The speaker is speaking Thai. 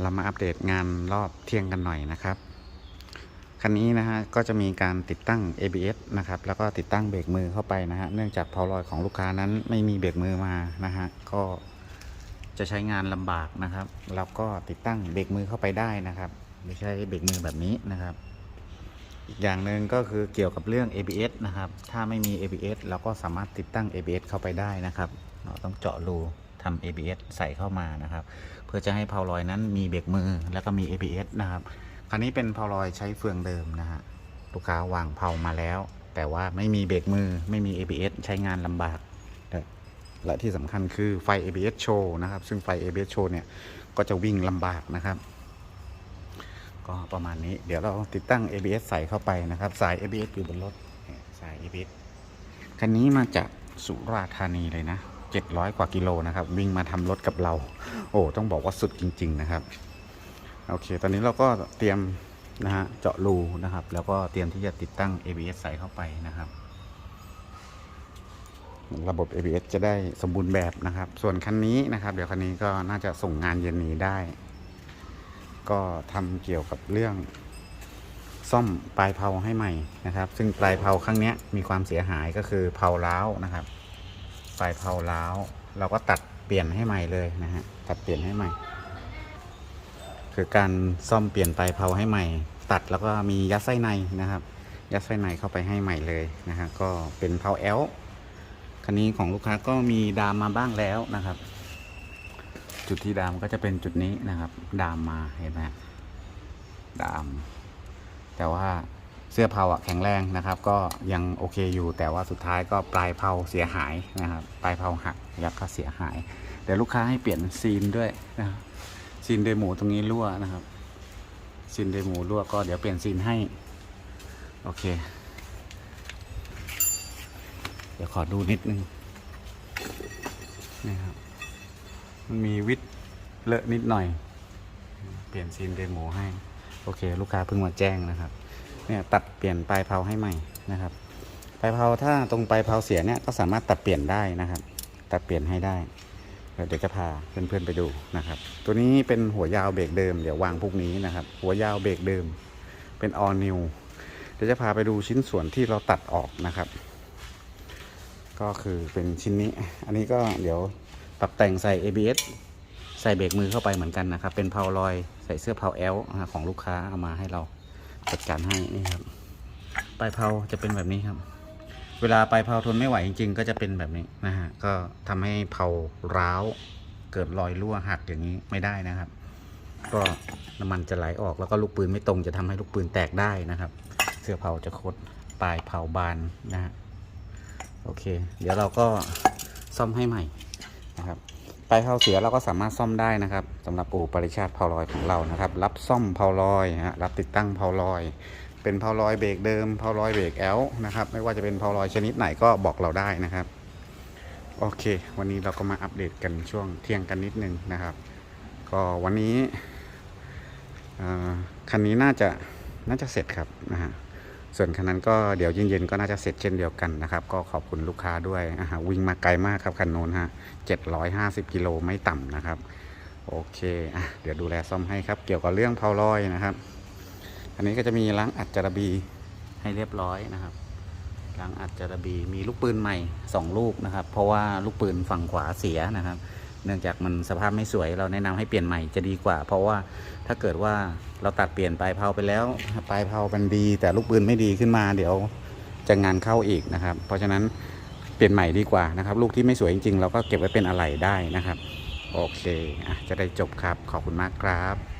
เรามาอัปเดตงานรอบเที่ยงกันหน่อยนะครับคันนี้นะฮะก็จะมีการติดตั้ง ABS นะครับแล้วก็ติดตั้งเบรกมือเข้าไปนะฮะเนื่องจากเพาลอยของลูกค้านั้นไม่มีเบรกมือมานะฮะก็จะใช้งานลำบากนะครับแล้วก็ติดตั้งเบรกมือเข้าไปได้นะครับ ไม่ใช่เบรกมือแบบนี้นะครับ อีกอย่างหนึ่งก็คือเกี่ยวกับเรื่อง ABS นะครับ ถ้าไม่มี ABS เราก็สามารถติดตั้ง ABS เข้าไปได้นะครับ เราต้องเจาะรู ทำ ABS ใส่เข้ามานะครับ เพื่อจะให้เพาลอยนั้นมีเบรกมือแล้วก็มี ABS นะครับ คันนี้เป็นเพาลอยใช้เฟืองเดิมนะฮะลูกค้าวางเพามาแล้ว แต่ว่าไม่มีเบรกมือไม่มี ABS ใช้งานลำบาก และที่สำคัญคือไฟ ABS โชว์นะครับ ซึ่งไฟ ABS โชว์เนี่ยก็จะวิ่งลำบากนะครับ ก็ประมาณนี้เดี๋ยวเราติดตั้ง ABS ใส่เข้าไปนะครับ สาย ABS อยู่บนรถสาย ABS คันนี้มาจากสุราษฎร์ธานีเลยนะ 700 กว่ากิโลนะครับ วิ่งมาทำรถกับเรา โอ้ต้องบอกว่าสุดจริง ๆ นะครับ โอเค ตอนนี้เราก็เตรียมนะฮะเจาะรูนะครับ แล้วก็เตรียมที่จะติดตั้ง ABS ใส่เข้าไปนะครับ ระบบ ABS จะได้สมบูรณ์แบบนะครับ ส่วนคันนี้นะครับ เดี๋ยวคันนี้ก็น่าจะส่งงานเย็นนี้ได้ ก็ทำเกี่ยวกับเรื่องซ่อมปลายเพลาให้ใหม่นะครับ ซึ่งปลายเพลาครั้งนี้มีความเสียหายก็คือเพลาล้าวนะครับ ปลายเพลาล้าว เราก็ตัดเปลี่ยนให้ใหม่เลยนะฮะ ตัดเปลี่ยนให้ใหม่ คือการซ่อมเปลี่ยนปลายเพลาให้ใหม่ ตัดแล้วก็มียัดไส้ในนะครับ ยัดไส้ในเข้าไปให้ใหม่เลยนะฮะ ก็เป็นเพลาแอลคันนี้ของลูกค้าก็มีดามมาบ้างแล้วนะครับ จุดที่ดามก็จะเป็นจุดนี้นะครับ ดามมาเห็นไหมดาม แต่ว่า เสื้อเผาอะแข็งแรงนะครับ ก็ยังโอเคอยู่ แต่ว่าสุดท้ายก็ปลายเผาเสียหายนะครับปลายเผาหักยักษ์ก็เสียหาย เดี๋ยวลูกค้าให้เปลี่ยนซีนด้วยนะครับซีนเดหมูตรงนี้รั่วนะครับซีนเดหมูรั่วก็เดี๋ยวเปลี่ยนซีนให้โอเค เดี๋ยวขอดูนิดนึงนี่ครับมันมีวิดเลอะนิดหน่อย เปลี่ยนซีนเดโมให้ โอเค ลูกค้าเพิ่งมาแจ้งนะครับ เนี่ยตัดเปลี่ยนปลายเพลาให้ใหม่นะครับ ปลายเพลาถ้าตรงปลายเพลาเสียเนี่ยก็สามารถตัดเปลี่ยนได้นะครับ ตัดเปลี่ยนให้ได้ เดี๋ยวจะพาเพื่อนๆไปดูนะครับ ตัวนี้เป็นหัวยาวเบรกเดิมเดี๋ยววางพวกนี้นะครับ หัวยาวเบรกเดิม เป็น all new เดี๋ยวจะพาไปดูชิ้นส่วนที่เราตัดออกนะครับ ก็คือเป็นชิ้นนี้ อันนี้ก็เดี๋ยวปรับแต่งใส่ ABS ใส่เบรกมือเข้าไปเหมือนกันนะครับ เป็นเพาลอยใส่เสื้อเพาแอลของลูกค้าเอามาให้เรา จัดการให้นี่ครับปลายเพาจะเป็นแบบนี้ครับ เวลาปลายเพาทนไม่ไหวจริง ๆ ก็จะเป็นแบบนี้นะฮะก็ทำให้เพาร้าวเกิดรอยรั่วหักอย่างนี้ไม่ได้นะครับ ก็น้ำมันจะไหลออกแล้วก็ลูกปืนไม่ตรงจะทำให้ลูกปืนแตกได้นะครับ เสื้อเพาจะคดปลายเพาบานนะฮะโอเค เดี๋ยวเราก็ซ่อมให้ใหม่นะครับ ลาเพาเสียเราก็สามารถซ่อมได้นะครับสำหรับอู่ปริชาติเพาลอยของเรานะครับ รับซ่อมเพาลอยฮะรับติดตั้งเพาลอย เป็นเพาลอยเบรกเดิมเพาลอยเบรกแอลนะครับไม่ว่าจะเป็นเพาลอยชนิดไหนก็บอกเราได้นะครับโอเค วันนี้เราก็มาอัปเดตกันช่วงเที่ยงกันนิดนึงนะครับ ก็วันนี้คันนี้น่าจะน่าจะเสร็จครับนะฮะ ส่วนคันนั้นก็เดี๋ยวเย็นๆก็น่าจะเสร็จเช่นเดียวกันนะครับ ก็ขอบคุณลูกค้าด้วยอ่าวิ่งมาไกลมากครับคันโน้นฮะ750กิโลไม่ต่ำนะครับ โอเคอะเดี๋ยวดูแลซ่อมให้ครับ เกี่ยวกับเรื่องเพาลอยนะครับ อันนี้ก็จะมีล้างอัดจารบีให้เรียบร้อยนะครับล้างอัดจารบีมีลูกปืนใหม่ 2 ลูกนะครับ เพราะว่าลูกปืนฝั่งขวาเสียนะครับ เนื่องจากมันสภาพไม่สวยเราแนะนำให้เปลี่ยนใหม่จะดีกว่า เพราะว่าถ้าเกิดว่าเราตัดเปลี่ยนปลายเพลาไปแล้วปลายเพลามันดี แต่ลูกปืนไม่ดีขึ้นมา เดี๋ยวจะงานเข้าอีกนะครับ เพราะฉะนั้นเปลี่ยนใหม่ดีกว่านะครับ ลูกที่ไม่สวยจริงๆเราก็เก็บไว้เป็นอะไหล่ได้นะครับ โอเคอะจะได้จบครับขอบคุณมากครับ